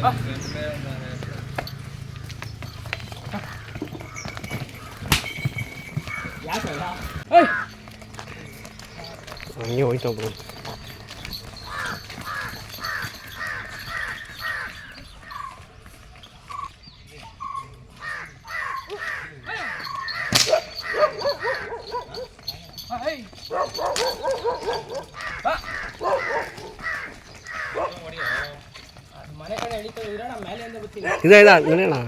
あ匂い多分。இதே தான் என்னண்ணா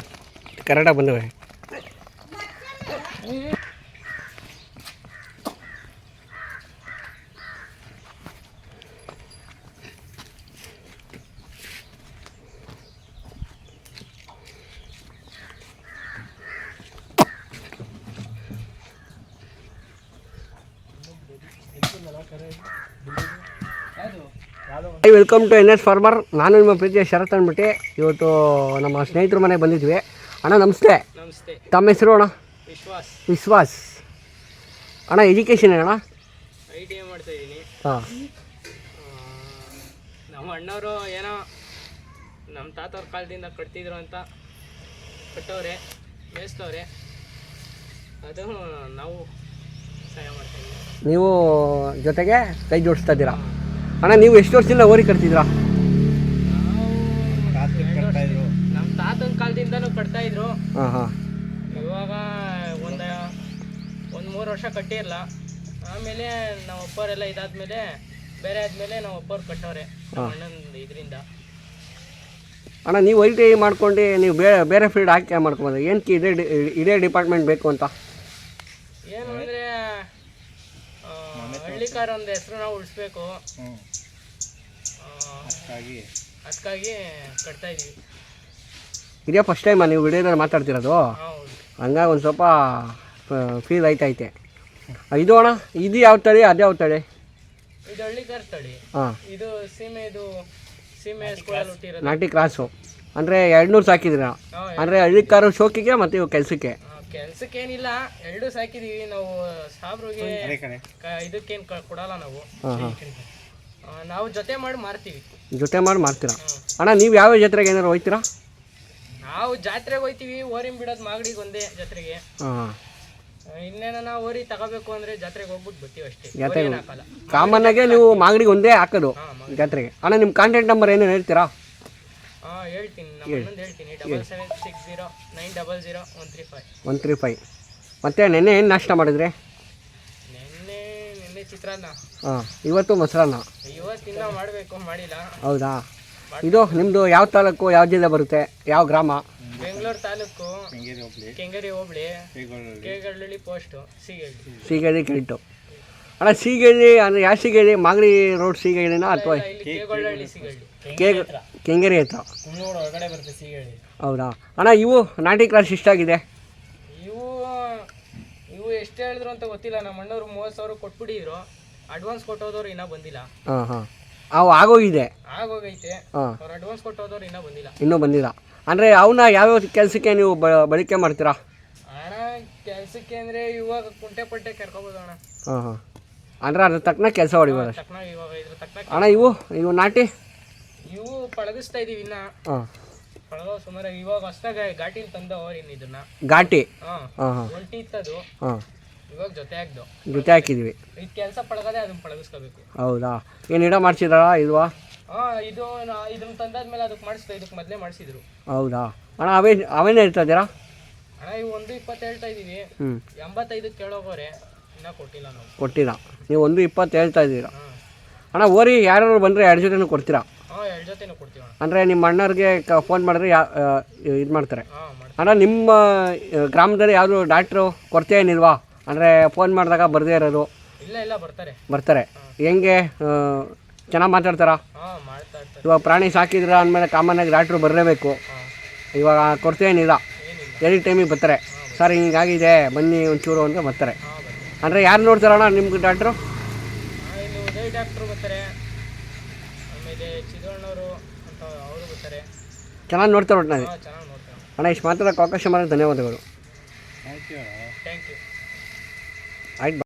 கரெக்டாக பண்ணுவேன் Hello. ಬಂದವೆ ಯಾವುದು ಯಾವುದು hi welcome to N S farmer ನಾನು ನಿಮ್ಮ ಪ್ರೀತಿಯ ಶರತ್ ಅಂದ್ಬಿಟ್ಟು ಇವತ್ತು ನಮ್ಮ ಸ್ನೇಹಿತರ ಮನೆಗೆ ಬಂದಿದ್ವಿ. ಅಣ್ಣ ನಮಸ್ತೆ. ನಮಸ್ತೆ. ತಮ್ಮ ಹೆಸರು ಅಣ್ಣ? ವಿಶ್ವಾಸ್. ವಿಶ್ವಾಸ್. ಅಣ್ಣ ಎಜುಕೇಷನ್ ಅಣ್ಣ ಐ ಟಿ ಐ ಮಾಡ್ತಾ ಇದ್ದೀನಿ ಹಾಂ. ನಮ್ಮ ಅಣ್ಣವರು ಏನೋ ನಮ್ಮ ತಾತವ್ರ ಕಾಲದಿಂದ ಕಟ್ತಿದ್ರು ಅಂತ ಕಟ್ಟವ್ರೆ ಮೇಯಿಸ್ತವ್ರೆ. ಅದು ನಾವು ಸಹಾಯ ಮಾಡ್ತೀವಿ ಇದ್ದೀವಿ ನೀವು ಜೊತೆಗೆ ಕೈ ಜೋಡಿಸ್ತಾ ಇದ್ದೀರಾ? ಅಣ್ಣ ನೀವು ಎಷ್ಟು ವರ್ಷದಿಂದ ಓರಿ ಕಟ್ತಿದ್ರಾ ನಾವು ನಮ್ಮ ತಾತನ ಕಾಲದಿಂದನೂ ಕಟ್ತಾ ಇದ್ರು. ಹಾಂ ಹಾಂ. ಇವಾಗ ಒಂದು ಒಂದು ಮೂರು ವರ್ಷ ಕಟ್ಟಿರಲ್ಲ ಆಮೇಲೆ ನಮ್ಮ ಅಪ್ಪರೆಲ್ಲ ಇದಾದ್ಮೇಲೆ ಬೇರೆ ಆದಮೇಲೆ ನಮ್ಮ ಅಪ್ಪವ್ರು ಕಟ್ಟವ್ರೆ ನಮ್ಮ ಅಣ್ಣನ ಇದರಿಂದ. ಅಣ್ಣ ನೀವು ಐ ಟಿ ಐ ಮಾಡ್ಕೊಂಡು ನೀವು ಬೇರೆ ಬೇರೆ ಫೀಲ್ಡ್ ಹಾಕಿ ಮಾಡ್ಕೊಬೋದು ಏನಕ್ಕೆ ಇದೇ ಡಿ- ಇದೇ ಡಿಪಾರ್ಟ್ಮೆಂಟ್ ಬೇಕು ಅಂತ ಏನು ಅಂದರೆ ಹಳ್ಳಿಕಾರ ಒಂದು ಹೆಸರು ನಾವು ಉಳಿಸ್ಬೇಕು ಅದಕ್ಕಾಗಿ ಕಟ್ತಾ ಇದೀವಿ ಇದೇ ಫಸ್ಟ್ ಟೈಮಾ ನೀವು ವಿಡಿಯೋದಲ್ಲಿ ಮಾತಾಡ್ತಿರೋದು? ಹೌದು. ಹಂಗಾಗಿ ಒಂದು ಸ್ವಲ್ಪ ಫೀಲ್ ಆಯ್ತೈತೆ ಇದು ಅಣ್ಣ ಇದು ಯಾವ ತಳಿ ಅದು ಯಾವ ತಳಿ? ಇದು ಹಳ್ಳಿಕಾರ ತಳಿ. ಹಾಂ. ಇದು ಸೀಮೆ ಇದು ಸೀಮೆ ಸ್ಕೂಲಲ್ಲಿ ಹುಟ್ಟಿರೋದು ನಾಟಿ ಕ್ರಾಸು. ಅಂದರೆ ಎರಡುನೂರು ಸಾಕಿದ್ದೀರ? ಹಾಂ ಅಂದರೆ ಹಳ್ಳಿ ಕಾರು ಶೋಕಿಗೆ ಮತ್ತು ಇವು ಕೆಲಸಕ್ಕೆ? ಕೆಲ್ಸಕ್ಕೇನಿಲ್ಲ ಎರಡು ಸಾಕಿದೀವಿ ನಾವು ಸಾಬ್ರಿಗೆ ಕ- ಇದಕ್ಕೇನು ಕ- ಕೊಡಲ್ಲ ನಾವು. ಆ, ನಾವು ಜೊತೆ ಮಾಡಿ ಮಾರ್ತೀವಿ. ಜೊತೆ ಮಾಡಿ ಮಾಡ್ತೀರಾ ಅಣ್ಣ ನೀವು ಯಾವ ಜಾತ್ರೆಗೆ ಏನಾರು ಹೋಯ್ತೀರಾ? ನಾವು ಜಾತ್ರೆಗೆ ಹೋಯ್ತೀವಿ ಓರಿಂ ಬಿಡೋದು ಮಾಗಡಿಗೆ ಒಂದೇ ಜಾತ್ರೆಗೆ. ಹಾಂ. ಹಾಂ ಆ, ಇನ್ನೇನ ನಾವು ಓರಿ ತಗೋಬೇಕು ಅಂದ್ರೆ ಜಾತ್ರೆಗೆ ಹೋಗ್ಬಿಟ್ಟು ಬರ್ತೀವಿ ಅಷ್ಟೇ. ಜಾತ್ರೆಗೆ ಕಾಮನ್ ಹಾಕಲ್ಲ. ಕಾಮನ್ನಾಗೆ ನೀವು ಮಾಗಡಿಗೆ ಒಂದೇ ಹಾಕೋದು ಜಾತ್ರೆಗೆ. ಅಣ್ಣ ನಿಮ್ಮ ಕಾಂಟ್ಯಾಕ್ಟ್ ನಂಬರ್ ಏನೇನು ಹೇಳ್ತೀರಾ? ಹಾಂ ಹೇಳ್ತೀನಿ ನಮ್ಮ ಅಣ್ಣಂದು ಹೇಳ್ತೀನಿ. Double seven six zero nine double zero one three five one three five ಮತ್ತು ನೆನ್ನೆ ಏನು ನಾಷ್ಟ ಮಾಡಿದ್ರಿ? ನಿನ್ನೆ ನಿನ್ನೆ ಚಿತ್ರಾನ್ನ. ಹಾಂ ಇವತ್ತು ಮೊಸರನ್ನ. ಇವತ್ತಿನ ಮಾಡಬೇಕು ಮಾಡಿಲ್ಲ. ಹೌದಾ? ಇದು ನಿಮ್ಮದು ಯಾವ ತಾಲೂಕು ಯಾವ ಜಿಲ್ಲೆ ಬರುತ್ತೆ? ಯಾವ ಗ್ರಾಮ? ಬೆಂಗಳೂರು ತಾಲೂಕು. ಕೆಂಗೇರಿ ಹೋಬಳಿ. ಕೇಗಳ್ಳಿ ಪೋಸ್ಟ್ ಸಿಗಡಿ. ಸೀಗೇರಿ ಕೆಲ್ಟು ಅಣ್ಣ ಸೀಗೇರಿ ಅಂದರೆ ಯಾವ ಸೀಗೇರಿ ಮಾಗಡಿ ರೋಡ್ ಸೀಗೇರಿನಾ ಅಥವಾ ಕೆ ಕೆಂಗೇರಿ ಹತ್ರ. ಒಳಗಡೆ ಬರುತ್ತೆ ಸಿಗಳ್ಳಿ. ಹೌದಾ? ಅಣ್ಣ ಇವು ನಾಟಿ ಕ್ರಾಸ್ ಇಷ್ಟಾಗಿದೆ ಇವು ಇವು ಎಷ್ಟು ಹೇಳಿದ್ರು ಅಂತ ಗೊತ್ತಿಲ್ಲ. ನಮ್ಮ ಅಣ್ಣವ್ರು ಮೂವತ್ತು ಸಾವಿರ ಕೊಟ್ಬಿಟ್ಟಿದ್ರು. ಅಡ್ವಾನ್ಸ್ ಕೊಟ್ಟೋದವ್ರು ಇನ್ನೂ ಬಂದಿಲ್ಲ. ಹಾಂ ಹಾಂ. ಅವು ಆಗೋಗಿದೆ? ಆಗೋಗೈತೆ. ಹಾಂ. ಅವ್ರು ಅಡ್ವಾನ್ಸ್ ಕೊಟ್ಟೋದವ್ರು ಇನ್ನೂ ಬಂದಿಲ್ಲ. ಇನ್ನೂ ಬಂದಿಲ್ಲ. ಅಂದರೆ ಅವನ್ನ ಯಾವ್ಯಾವ ಕೆಲಸಕ್ಕೆ ನೀವು ಬ ಬಳಕೆ ಮಾಡ್ತೀರಾ? ಅಣ್ಣ ಕೆಲ್ಸಕ್ಕೆ ಅಂದ್ರೆ ಇವಾಗ ಕುಂಟೆ ಪಟ್ಟೆ ಕರ್ಕೋಬೋದು ಅಣ್ಣ. ಹಾಂ ಹಾಂ. ಅಂದರೆ ಅದ್ರ ತಕ್ಕನ ಕೆಲಸ ಹೊಡಿಬೋದು ಅಷ್ಟೇ ತಕ್ಕನಾಗ ಇವಾಗ ಇದ್ರ ತಕ್ಕನಾಗ ಅಣ್ಣ ಇವು ಇವು ನಾಟಿ? ಇವು ಪಳಗಿಸ್ತಾ ಇದೀವಿ ಇನ್ನ. ಹಾಂ. ಪಳಗೋ ಸುಮಾರು ಇವಾಗ ಹೊಸ್ದಾಗ ಘಾಟಿನ ತಂದ ಇನ್ನು ಇದನ್ನ. ಘಾಟಿ? ಹಾಂ. ಹಾಂ ಹಾಂ. ಒಂಟಿ ಇತ್ತದು. ಹಾಂ. ಇವಾಗ ಜೊತೆ ಆಗ್ದು ಜೊತೆ ಹಾಕಿದ್ವಿ. ಇದು ಕೆಲಸ ಪಳಗದೆ ಅದನ್ನ ಪಳಗಿಸ್ಕೋಬೇಕು. ಹೌದಾ? ಏನು ಇಡ ಮಾಡ್ಸಿದಾರಾ ಇಲ್ವಾ? ಹಾಂ ಇದು ನಾ- ಇದನ್ನ ತಂದಾದ್ಮೇಲೆ ಅದಕ್ಕೆ ಮಾಡಿಸ್ತಾ ಇದಕ್ಕೆ ಮೊದಲೇ ಮಾಡಿಸಿದ್ರು. ಹೌದಾ? ಅಣ್ಣ ಅವೇ ಅವೇನು ಹೇಳ್ತಾ ಇದ್ದೀರಾ? ಅಣ್ಣ ಇವು ಒಂದು ಇಪ್ಪತ್ತು ಹೇಳ್ತಾ ಇದೀವಿ. ಹ್ಞೂ ಎಂಬತ್ತೈದಕ್ಕೆ ಕೇಳೋಗೋರೆ. ಕೊಟ್ಟಿಲ್ಲ ನಾವು. ಒಂದು ಇಪ್ಪತ್ತು ಹೇಳ್ತಾ ಇದ್ದೀರಾ? ಅಣ್ಣ ಓರಿ ಯಾರು ಬಂದರೆ ಎರಡು ಜೊತೆನೂ ಕೊಡ್ತೀರಾ? ಅಂದರೆ ನಿಮ್ಮ ಅಣ್ಣವ್ರಿಗೆ ಕ ಫೋನ್ ಮಾಡಿದ್ರೆ ಯಾ ಇದು ಮಾಡ್ತಾರೆ. ಅಣ್ಣ ನಿಮ್ಮ ಗ್ರಾಮದಲ್ಲಿ ಯಾವುದು ಡಾಕ್ಟ್ರು ಕೊರತೆ ಏನಿಲ್ವಾ? ಅಂದರೆ ಫೋನ್ ಮಾಡಿದಾಗ ಬರದೇ ಇರೋದು. ಬರ್ತಾರೆ. ಬರ್ತಾರೆ. ಹೆಂಗೆ ಚೆನ್ನಾಗಿ ಮಾತಾಡ್ತಾರಾ? ಇವಾಗ ಪ್ರಾಣಿ ಸಾಕಿದ್ರ ಅಂದಮೇಲೆ ಕಾಮನ್ನಾಗಿ ಡಾಕ್ಟ್ರು ಬರಲೇಬೇಕು. ಇವಾಗ ಕೊರತೆ ಏನಿಲ್ಲ. ಎನಿ ಟೈಮಿಗೆ ಬರ್ತಾರೆ. ಸರ್ ಹಿಂಗಾಗಿದೆ. ಬನ್ನಿ ಒಂಚೂರು ಅಂತ ಬರ್ತಾರೆ. ಅಂದರೆ ಯಾರು ನೋಡ್ತಾರಣ್ಣ ನಿಮ್ಗೆ ಡಾಕ್ಟ್ರು ಇಲ್ಲಿ ಉದಯ್ ಡಾಕ್ಟ್ರು ಬರ್ತಾರೆ. ಆಮೇಲೆ ಚಿದಣ್ಣವರು ಅಂತ ಅವರು ಬರ್ತಾರೆ. ಚೆನ್ನಾಗಿ ನೋಡ್ತಾರೆ ಒಟ್ಟಿನಲ್ಲಿ ಚೆನ್ನಾಗಿ ನೋಡ್ತಾರೆ. ಅಣ್ಣ ಇಷ್ಟು ಮಾತ್ರ ಅವಕಾಶ ಮಾಡೋದು ಧನ್ಯವಾದಗಳು. ಥ್ಯಾಂಕ್ ಯು ಆಯ್ತು